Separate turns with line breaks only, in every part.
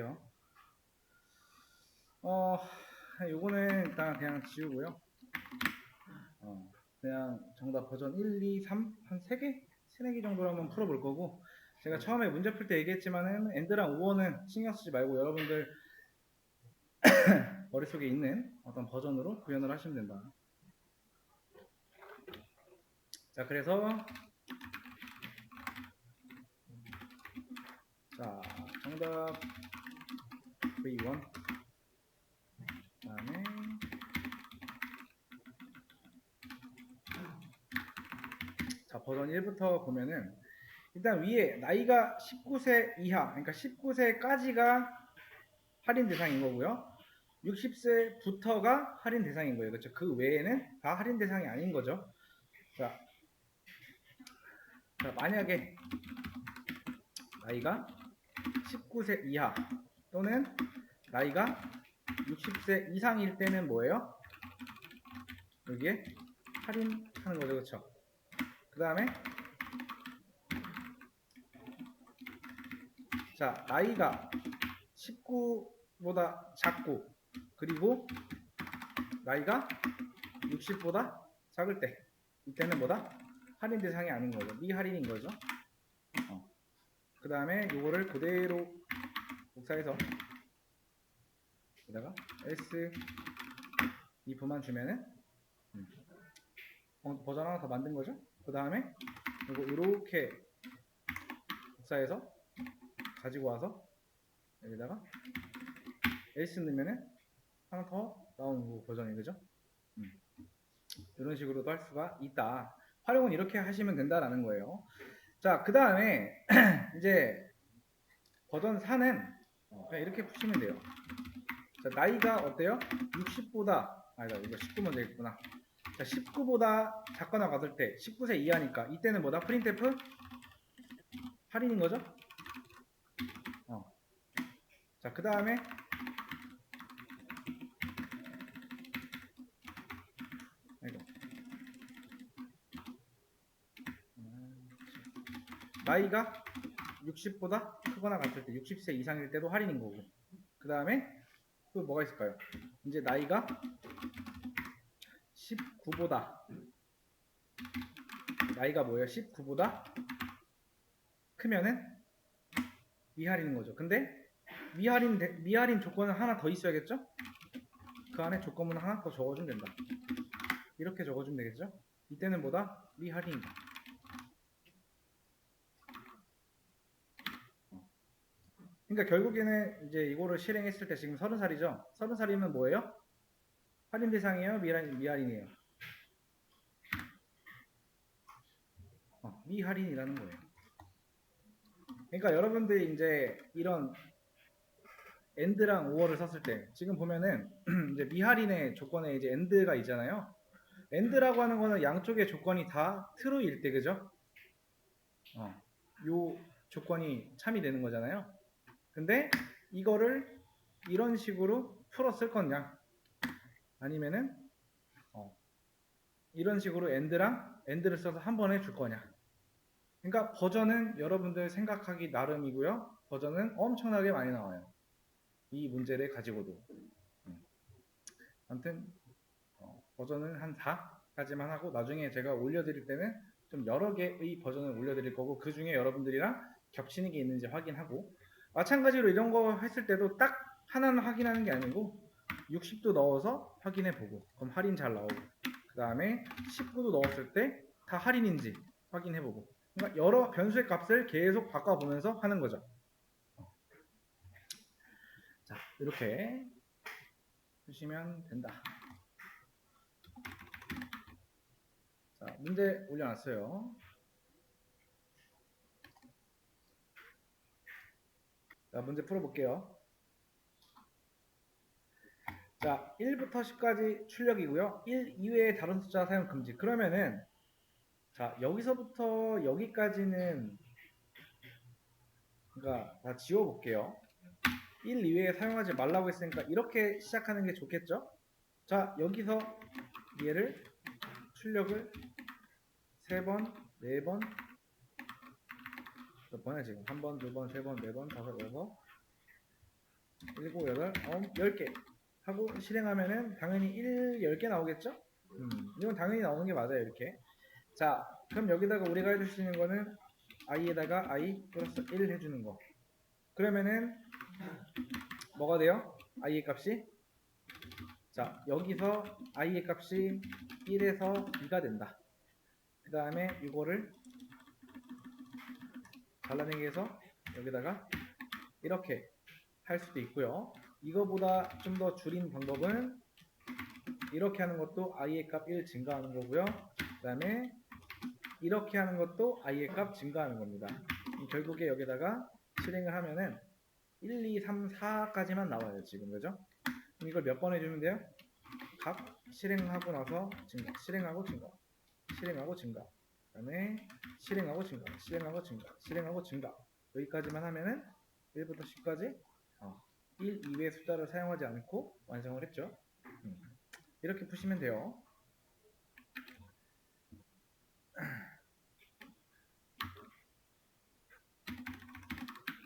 볼게요. 어, 요거는 일단 그냥 지우고요. 어, 그냥 정답 버전 1, 2, 3, 한 3개? 3, 4개 정도로 한번 풀어볼 거고, 제가 처음에 문제 풀 때 얘기했지만은, 엔드랑 우어는 신경 쓰지 말고 여러분들 머릿속에 있는 어떤 버전으로 구현을 하시면 된다. 자, 그래서, 자, 정답 V1. 그 다음에, 자, 버전 1부터 보면은, 일단 위에 나이가 19세 이하, 그러니까 19세까지가 할인 대상인 거고요. 60세부터가 할인 대상인 거예요. 그렇죠? 그 외에는 다 할인 대상이 아닌 거죠. 자, 자 만약에 나이가 19세 이하 또는 나이가 60세 이상일 때는 뭐예요? 여기에 할인하는 거죠. 그렇죠? 그 다음에 자, 나이가 19보다 작고 그리고 나이가 60보다 작을 때 이때는 뭐다? 할인 대상이 아닌 거죠. 미할인인 거죠. 어. 그 다음에 요거를 그대로 복사해서 여기다가 S if만 주면은 음. 어, 버전 하나 더 만든 거죠. 그 다음에 요거 이렇게 복사해서 가지고 와서 여기다가 else 넣으면은 하나 더 나오는 거 버전이 그죠? 음. 이런 식으로도 할 수가 있다. 활용은 이렇게 하시면 된다라는 거예요. 자, 그 다음에 이제 버전 4는 이렇게 푸시면 돼요. 자, 나이가 어때요? 60보다 아니다 이거 19 먼저 있구나. 자, 19보다 작거나 같을 때 19세 이하니까 이때는 뭐다? 프린트프 할인인 거죠? 어. 자, 그 다음에. 음, 나이가 60보다 크거나 같을 때 60세 이상일 때도 할인인 거고 그 다음에 또 뭐가 있을까요? 이제 나이가 19보다 나이가 뭐예요? 19보다 크면은 미할인인 거죠. 근데 미할인 대- 미할인 조건은 하나 더 있어야겠죠? 그 안에 조건문 하나 더 적어주면 된다. 이렇게 적어주면 되겠죠? 이때는 뭐다? 미할인이다. 그러니까 결국에는 이제 이거를 실행했을 때 지금 30살이죠? 30살이면 뭐예요? 할인 대상이에요? 미할인, 미할인이에요? 어, 미할인이라는 거예요. 그러니까 여러분들이 이제 이런 엔드랑 오어를 썼을 때 지금 보면은 이제 미할인의 조건에 이제 엔드가 있잖아요. 엔드라고 하는 거는 양쪽의 조건이 다 true일 때 그죠? 어, 요 조건이 참이 되는 거잖아요. 근데 이거를 이런 식으로 쓸 거냐? 아니면은 어, 이런 식으로 엔드랑 엔드를 써서 한 번에 줄 거냐? 그러니까 버전은 여러분들 생각하기 나름이고요. 버전은 엄청나게 많이 나와요. 이 문제를 가지고도. 음. 아무튼 어, 버전은 한 4까지만 하고 나중에 제가 올려드릴 때는 좀 여러 개의 버전을 올려드릴 거고 그 중에 여러분들이랑 겹치는 게 있는지 확인하고 마찬가지로 이런 거 했을 때도 딱 하나는 확인하는 게 아니고 60도 넣어서 확인해 보고 그럼 할인 잘 나오고 그 다음에 19도 넣었을 때 다 할인인지 확인해 보고 그러니까 여러 변수의 값을 계속 바꿔보면서 하는 거죠. 자, 이렇게 하시면 된다. 자, 문제 올려놨어요. 자, 문제 풀어볼게요. 자, 1부터 10까지 출력이고요. 1 이외의 다른 숫자 사용 금지. 그러면은 자, 여기서부터 여기까지는 그러니까 다 지워 볼게요. 1 이외에 사용하지 말라고 했으니까 이렇게 시작하는 게 좋겠죠? 자, 여기서 얘를 출력을 3번, 4번, 몇 번이야 지금? 한 번, 두 번, 세 번, 네 번, 다섯, 여섯, 7, 8, 9, 10개 하고 실행하면은 당연히 1, 10개 나오겠죠? 음, 이건 당연히 나오는 게 맞아요, 이렇게. 자, 그럼 여기다가 우리가 해줄 수 있는 거는 i에다가 i 플러스 1 해주는 거. 그러면은 뭐가 돼요? i의 값이? 자, 여기서 i의 값이 1에서 2가 된다. 그 다음에 이거를 잘라내기 해서 여기다가 이렇게 할 수도 있고요. 이거보다 좀 더 줄인 방법은 이렇게 하는 것도 i의 값 1 증가하는 거고요. 그 다음에 이렇게 하는 것도 i의 값 증가하는 겁니다. 결국에 여기다가 실행을 하면은 1, 2, 3, 4까지만 나와요. 지금 그죠? 이걸 몇 번 해주면 돼요? 값 실행하고 나서 증가, 실행하고 증가, 실행하고 증가, 그 다음에 실행하고 증가, 실행하고 증가, 실행하고 증가 여기까지만 하면은 1부터 10까지 어, 1 이외의 숫자를 사용하지 않고 완성을 했죠. 음, 이렇게 푸시면 돼요.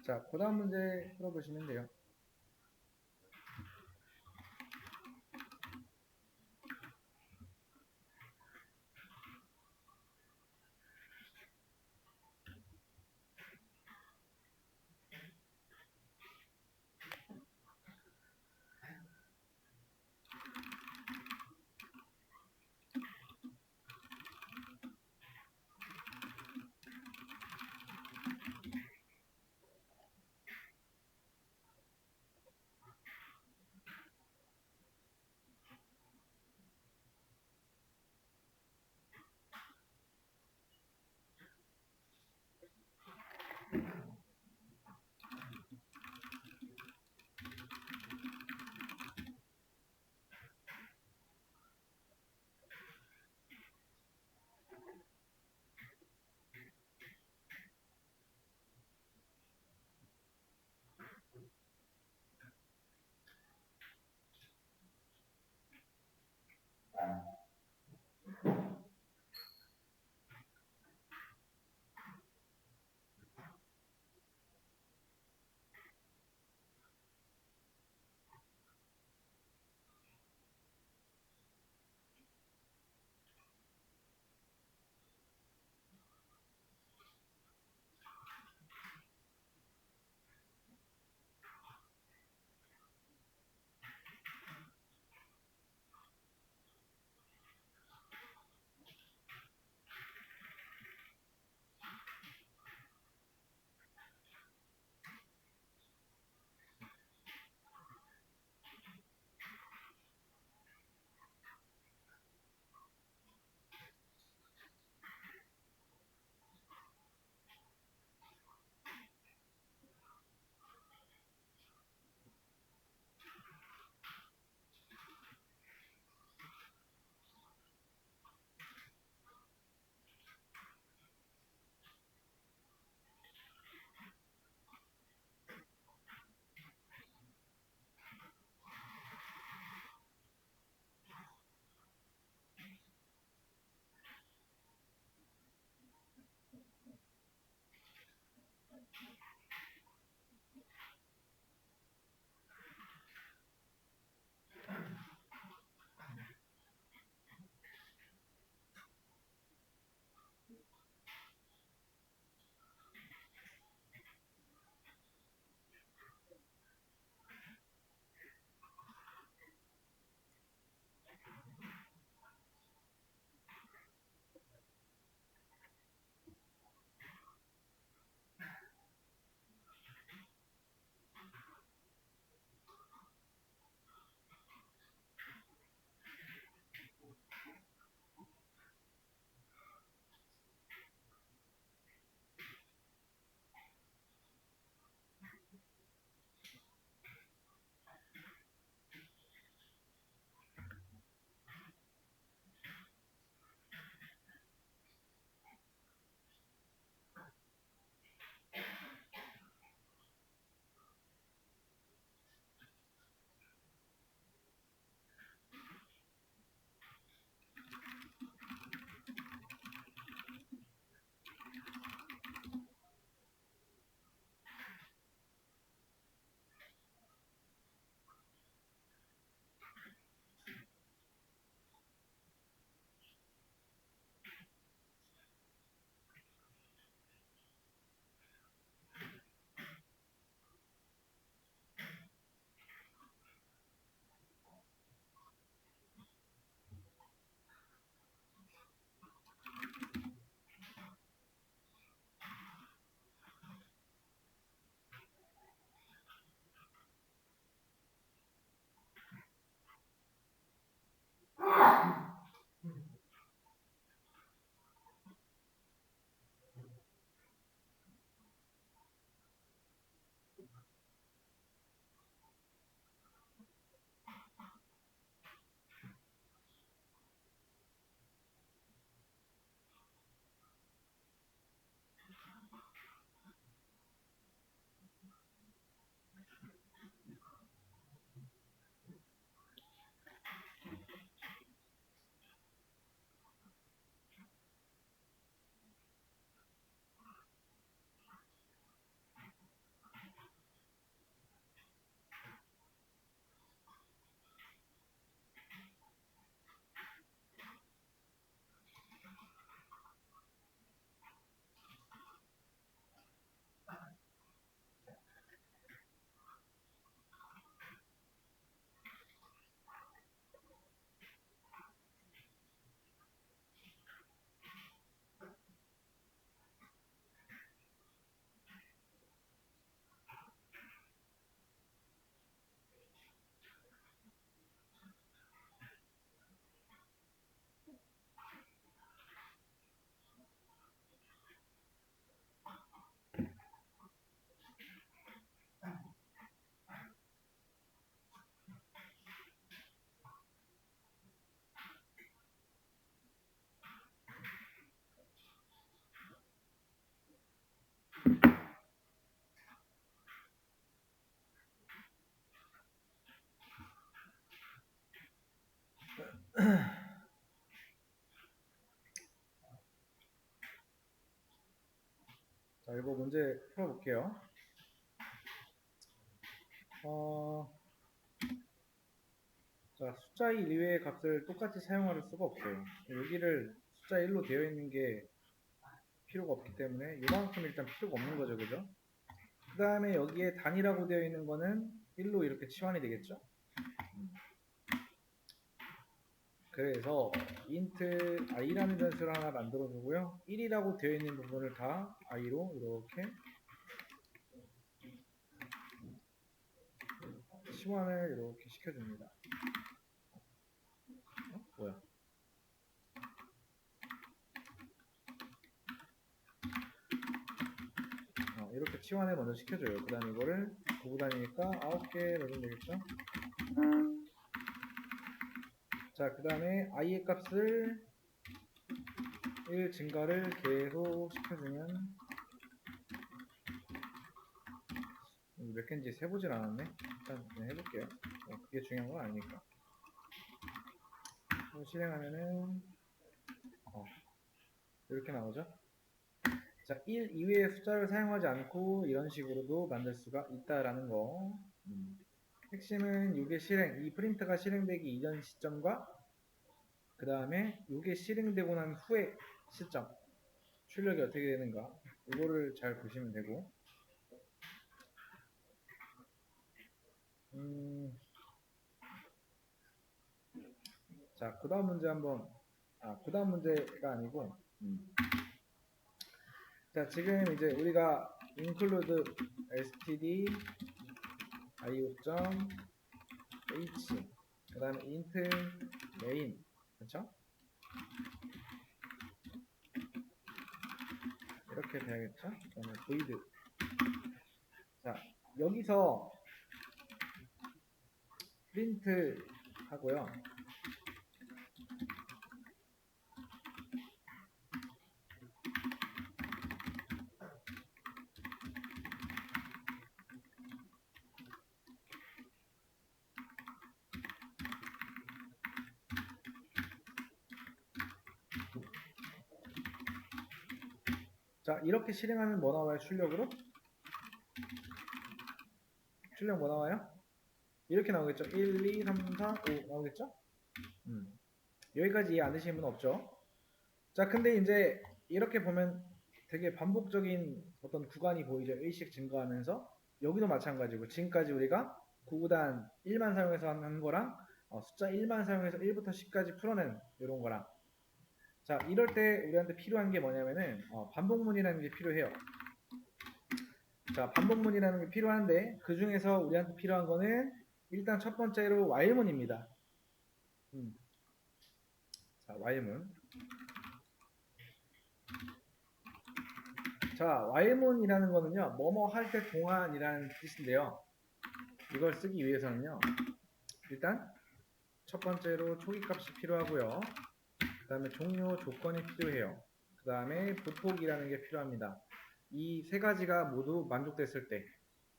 자, 그 다음 문제 풀어보시면 돼요. 자, 이거 문제 풀어볼게요. 어, 자, 숫자 2 이외의 값을 똑같이 사용할 수가 없어요. 여기를 숫자 1로 되어 있는 게 필요가 없기 때문에 이만큼 일단 필요가 없는 거죠. 그죠? 그 다음에 여기에 단위라고 되어 있는 거는 1로 이렇게 치환이 되겠죠? 음. 그래서 int i라는 변수를 하나 만들어 주고요. 1이라고 되어 있는 부분을 다 i로 이렇게 치환을 이렇게 시켜줍니다. 어? 뭐야? 어, 이렇게 치환을 먼저 시켜줘요. 그 다음에 이거를 두고 다니니까 9개 넣으면 되겠죠? 자, 그 다음에 i의 값을 1 증가를 계속 시켜주면 몇 개인지 세보질 않았네. 일단 그냥 해볼게요. 어, 그게 중요한 건 아니니까. 또 실행하면은 어, 이렇게 나오죠. 자, 1 이외의 숫자를 사용하지 않고 이런 식으로도 만들 수가 있다라는 거. 음. 핵심은 이게 실행, 이 프린트가 실행되기 이전 시점과 그 다음에 이게 실행되고 난 후의 시점, 출력이 어떻게 되는가 이거를 잘 보시면 되고 음, 자, 그 다음 문제 한번 아, 그 다음 문제가 아니고 음. 자, 지금 이제 우리가 include std io.h 그 다음에 int main 그쵸? 이렇게 돼야겠죠? 그 다음에 void 자 여기서 프린트 하고요 자 이렇게 실행하면 뭐 나와요 출력으로? 출력 뭐 나와요? 이렇게 나오겠죠 1, 2, 3, 4, 5 나오겠죠? 음. 여기까지 이해 안 되시는 분 없죠? 자 근데 이제 이렇게 보면 되게 반복적인 어떤 구간이 보이죠 1씩 증가하면서 여기도 마찬가지고 지금까지 우리가 구구단 1만 사용해서 하는 거랑 어, 숫자 1만 사용해서 1부터 10까지 풀어낸 이런 거랑 자, 이럴 때 우리한테 필요한 게 뭐냐면은 어, 반복문이라는 게 필요해요. 자, 반복문이라는 게 필요한데 그 중에서 우리한테 필요한 거는 일단 첫 번째로 while문입니다. 음. 자, while문. 자, while문이라는 거는요, 뭐뭐 할 때 동안이라는 뜻인데요. 이걸 쓰기 위해서는요, 일단 첫 번째로 초기 값이 필요하고요. 그 다음에 종료 조건이 필요해요. 그 다음에 보폭이라는 게 필요합니다. 이 세 가지가 모두 만족됐을 때,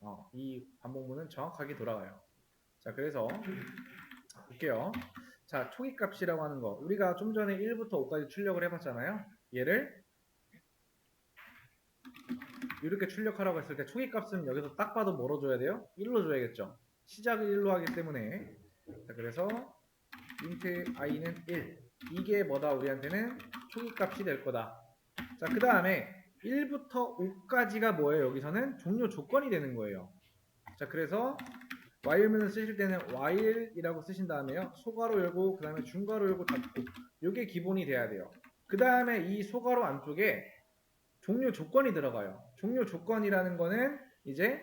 어, 이 반복문은 정확하게 돌아가요. 자, 그래서 볼게요. 자, 초기 값이라고 하는 거. 우리가 좀 전에 1부터 5까지 출력을 해봤잖아요. 얘를 이렇게 출력하라고 했을 때 초기 값은 여기서 딱 봐도 뭐로 줘야 돼요? 1로 줘야겠죠. 시작을 1로 하기 때문에 자, 그래서 int i는 1 이게 뭐다? 우리한테는 초기 값이 될 거다. 자 그 다음에 1부터 5까지가 뭐예요? 여기서는 종료 조건이 되는 거예요. 자 그래서 while문을 쓰실 때는 while이라고 쓰신 다음에요. 소괄호 열고 그 다음에 중괄호 열고 닫고 이게 기본이 돼야 돼요. 그 다음에 이 소괄호 안쪽에 종료 조건이 들어가요. 종료 조건이라는 거는 이제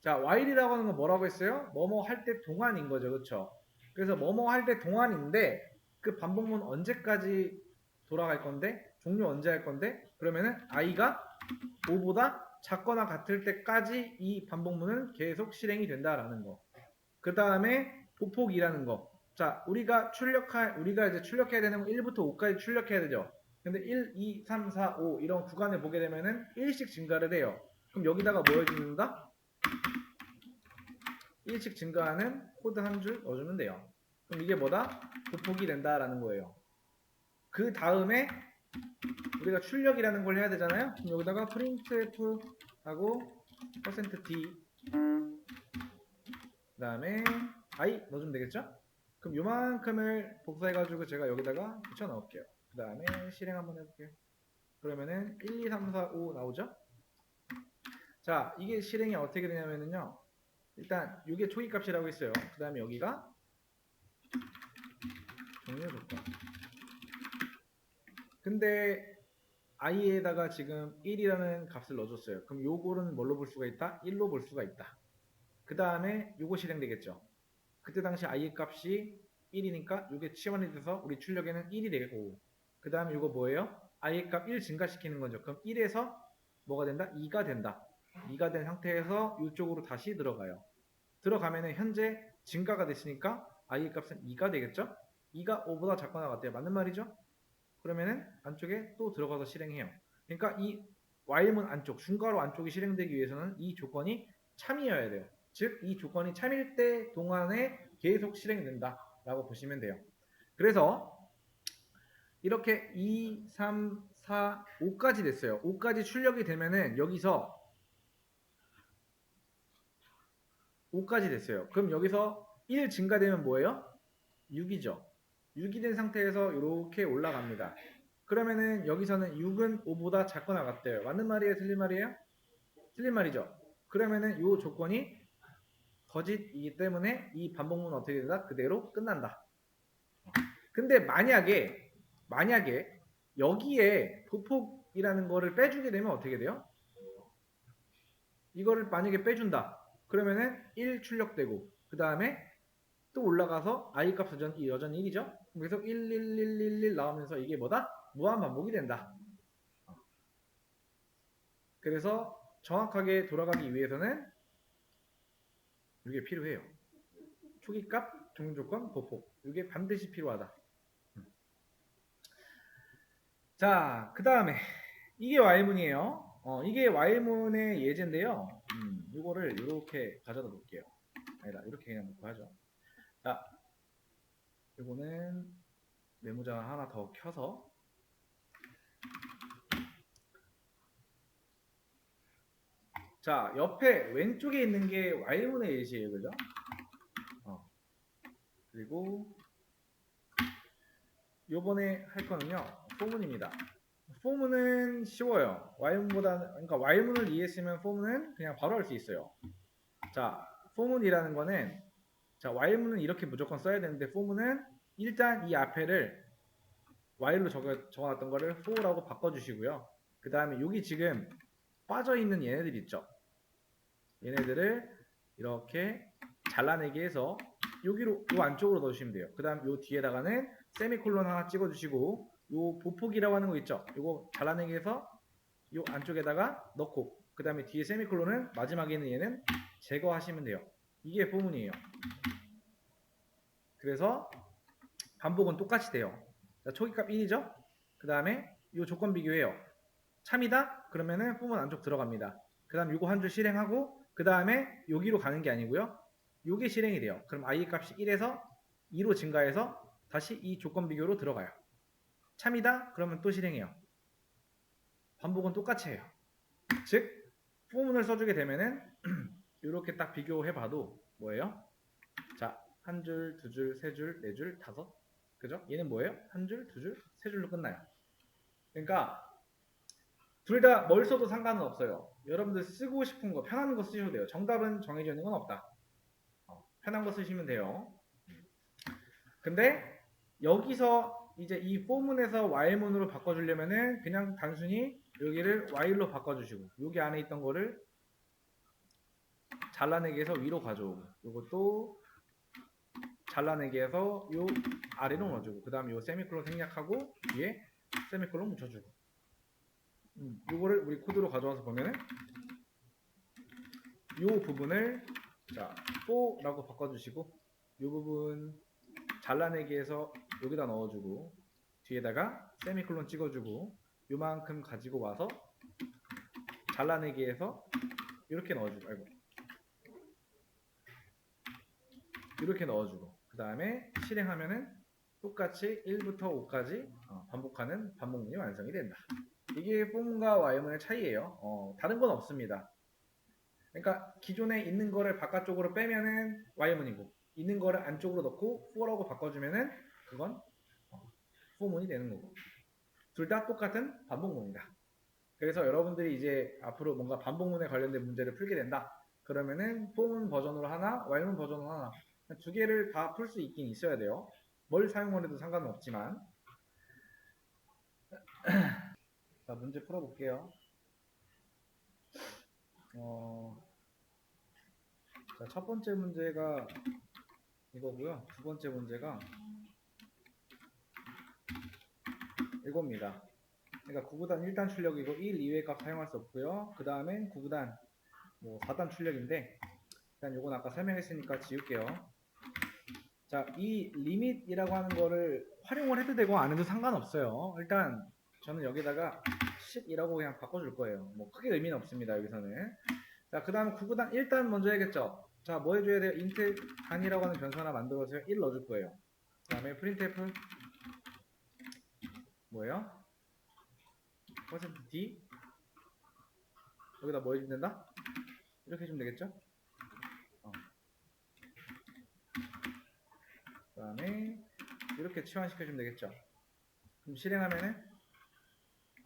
자 while이라고 하는 건 뭐라고 했어요? 뭐뭐 할 때 동안인 거죠. 그쵸? 그래서 뭐뭐 할 때 동안인데 그 반복문 언제까지 돌아갈 건데 종료 언제 할 건데 그러면은 i가 5보다 작거나 같을 때까지 이 반복문은 계속 실행이 된다라는 거. 그 다음에 보폭이라는 거. 자, 우리가 출력할 우리가 이제 출력해야 되는 건 1부터 5까지 출력해야 되죠. 근데 1, 2, 3, 4, 5 이런 구간을 보게 되면은 1씩 증가를 해요. 그럼 여기다가 뭐 해주는다? 1씩 증가하는 코드 한 줄 넣어주면 돼요. 그럼 이게 뭐다? 보폭이 된다라는 거예요. 그 다음에 우리가 출력이라는 걸 해야 되잖아요. 그럼 여기다가 printf 하고 %d 그 다음에 i 넣어주면 되겠죠? 그럼 요만큼을 복사해가지고 제가 여기다가 붙여 넣을게요. 그 다음에 실행 한번 해볼게요. 그러면은 1, 2, 3, 4, 5 나오죠? 자, 이게 실행이 어떻게 되냐면은요. 일단 이게 초기 값이라고 했어요. 그 다음에 여기가 조건. 근데 i에다가 지금 1이라는 값을 넣어줬어요. 그럼 요거는 뭘로 볼 수가 있다? 1로 볼 수가 있다. 그 다음에 요거 실행되겠죠. 그때 당시 i의 값이 1이니까 요게 치환이 돼서 우리 출력에는 1이 되고 그 다음에 요거 뭐예요? i의 값 1 증가시키는 거죠. 그럼 1에서 뭐가 된다? 2가 된다. 2가 된 상태에서 이쪽으로 다시 들어가요. 들어가면은 현재 증가가 됐으니까 i의 값은 2가 되겠죠? 2가 5보다 작거나 같아요. 맞는 말이죠? 그러면은 안쪽에 또 들어가서 실행해요. 그러니까 이 while문 안쪽, 중괄호 안쪽이 실행되기 위해서는 이 조건이 참이어야 돼요. 즉, 이 조건이 참일 때 동안에 계속 실행된다. 라고 보시면 돼요. 그래서 이렇게 2, 3, 4, 5까지 됐어요. 5까지 출력이 되면은 여기서 5까지 됐어요. 그럼 여기서 1 증가되면 뭐예요? 6이죠. 6이 된 상태에서 이렇게 올라갑니다. 그러면은 여기서는 6은 5보다 작거나 같대요. 맞는 말이에요? 틀린 말이에요? 틀린 말이죠. 그러면은 이 조건이 거짓이기 때문에 이 반복문은 어떻게 된다? 그대로 끝난다. 근데 만약에 만약에 여기에 보폭이라는 거를 빼주게 되면 어떻게 돼요? 이거를 만약에 빼준다. 그러면은 1 출력되고 그 다음에 또 올라가서 i 값은 여전히 1이죠. 그래서 1, 1, 1, 1, 1 나오면서 이게 뭐다? 무한 반복이 된다. 그래서 정확하게 돌아가기 위해서는 이게 필요해요. 초기값, 종료조건, 보폭. 이게 반드시 필요하다. 음. 자, 그 다음에 이게 while문이에요. 어, 이게 while문의 예제인데요. 음, 이거를 이렇게 가져다 놓을게요. 아니다, 이렇게 그냥 놓고 하죠. 자, 이거는 메모장 하나 더 켜서 자, 옆에 왼쪽에 있는 게 while문의 예시예요. 그죠? 어. 그리고 요번에 할 거는요. 포문입니다. 포문은 쉬워요. while문보다는 그러니까 while문을 이해했으면 포문은 그냥 바로 할 수 있어요. 자, 포문이라는 거는 자, while문은 이렇게 무조건 써야 되는데 포문은 일단 이 앞에를 while로 적어, 적어놨던 거를 for라고 바꿔주시고요. 그 다음에 여기 지금 빠져있는 얘네들 있죠. 얘네들을 이렇게 잘라내기 해서 여기로 요 안쪽으로 넣으시면 돼요. 그 다음 요 뒤에다가는 세미콜론 하나 찍어주시고 요 보폭이라고 하는 거 있죠. 요거 잘라내기 해서 요 안쪽에다가 넣고 그 다음에 뒤에 세미콜론은 마지막에 있는 얘는 제거하시면 돼요. 이게 포문이에요. 그래서 반복은 똑같이 돼요. 자, 초기값 1이죠. 그 다음에 요 조건 비교해요. 참이다? 그러면은 포문 안쪽 들어갑니다. 그 다음 요거 한 줄 실행하고 그 다음에 여기로 가는 게 아니고요. 요게 실행이 돼요. 그럼 i 값이 1에서 2로 증가해서 다시 이 조건 비교로 들어가요. 참이다? 그러면 또 실행해요. 반복은 똑같이 해요. 즉 포문을 써주게 되면은 이렇게 딱 비교해 봐도 뭐예요? 자, 한 줄, 두 줄, 세 줄, 네 줄, 다섯. 그죠? 얘는 뭐예요? 한 줄, 두 줄, 세 줄로 끝나요. 그러니까 둘 다 뭘 써도 상관은 없어요. 여러분들 쓰고 싶은 거, 편한 거 쓰셔도 돼요. 정답은 정해져 있는 건 없다. 어, 편한 거 쓰시면 돼요. 근데 여기서 이제 이 포문에서 while문으로 바꿔주려면은 그냥 단순히 여기를 while로 바꿔주시고 여기 안에 있던 거를 잘라내기 해서 위로 가져오고 요것도 잘라내기 해서 요 아래로 넣어주고 그 다음 요 세미콜론 생략하고 뒤에 세미콜론 묻혀주고. 음, 요거를 우리 코드로 가져와서 보면은 요 부분을 자 4라고 바꿔주시고 요 부분 잘라내기 해서 여기다 넣어주고 뒤에다가 세미콜론 찍어주고 요만큼 가지고 와서 잘라내기 해서 이렇게 넣어주고 아이고. 이렇게 넣어주고 그그 다음에 실행하면은 똑같이 1부터 5까지 어, 반복하는 반복문이 완성이 된다. 이게 폼과 Y문의 차이예요. 어, 다른 건 없습니다. 그러니까 기존에 있는 거를 바깥쪽으로 빼면은 Y문이고 있는 거를 안쪽으로 넣고 for라고 바꿔주면은 그건 어, for문이 되는 거고 둘 다 똑같은 반복문이다. 그래서 여러분들이 이제 앞으로 뭔가 반복문에 관련된 문제를 풀게 된다. 그러면은 for문 버전으로 하나, Y문 버전으로 하나 두 개를 다 풀 수 있긴 있어야 돼요. 뭘 사용을 해도 상관은 없지만 자 문제 풀어볼게요. 어, 자, 첫 번째 문제가 이거고요. 두 번째 문제가 이겁니다. 그러니까 9구단 1단 출력이고 1, 2회 값 사용할 수 없고요. 그 다음엔 9구단 뭐 4단 출력인데 일단 요건 아까 설명했으니까 지울게요. 자, 이 리밋이라고 하는 거를 활용을 해도 되고 안 해도 상관없어요. 일단 저는 여기다가 10이라고 그냥 바꿔줄 거예요. 뭐 크게 의미는 없습니다. 여기서는. 자, 그 다음 9구단 1단 먼저 해야겠죠. 자, 뭐 해줘야 돼요? 인트 단이라고 하는 변수 하나 만들어서 1 넣어줄 거예요. 그 다음에 printf 뭐예요? %d 여기다 뭐 해주면 된다? 이렇게 해주면 되겠죠? 어. 그 다음에 이렇게 치환시켜주면 되겠죠? 그럼 실행하면은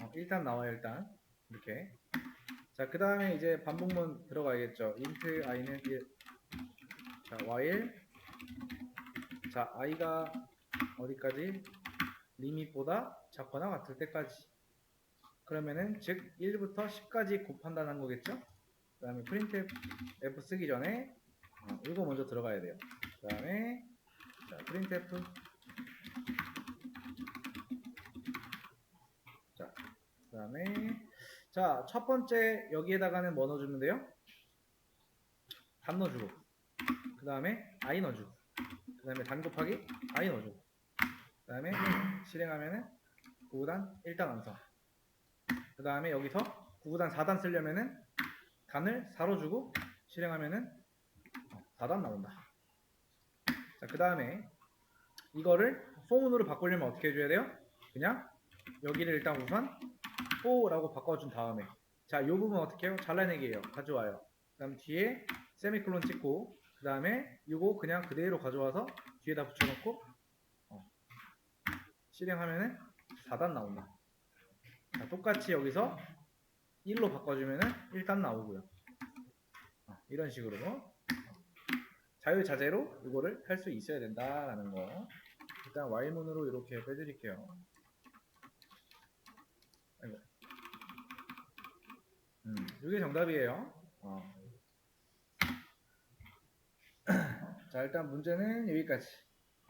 어, 일단 나와요 일단. 이렇게. 자 그 다음에 이제 반복문 들어가야겠죠? int i는 1 자, while. 자, i가 어디까지? 리밋보다 작거나 같을 때까지. 그러면은 즉 1부터 10까지 곱한다는 거겠죠? 그 다음에 printf f 쓰기 전에 어, 이거 먼저 들어가야 돼요. 그 다음에 자, printf 자, 그 다음에 자, 첫 번째 여기에다가는 뭐 넣어주면 돼요? 단 넣어주고 그 다음에 i 넣어주고 그 다음에 단 곱하기 i 넣어주고 그 다음에 실행하면은 9구단 1단 완성. 그 다음에 여기서 9구단 4단 쓰려면은 단을 4로 주고 실행하면은 4단 나온다. 자 그 다음에 이거를 포문으로 바꾸려면 어떻게 해줘야 돼요? 그냥 여기를 일단 우선 4라고 바꿔준 다음에 자, 요 부분 어떻게 해요? 잘라내기예요. 가져와요. 그 다음 뒤에 세미콜론 찍고 그 다음에 요거 그냥 그대로 가져와서 뒤에다 붙여놓고 어, 실행하면은 4단 나온다. 자, 똑같이 여기서 1로 바꿔주면은 1단 나오고요. 어, 이런 식으로 어, 자유자재로 이거를 할 수 있어야 된다라는 거. 일단 Y문으로 이렇게 빼드릴게요. 음, 이게 정답이에요. 어. 자, 일단 문제는 여기까지.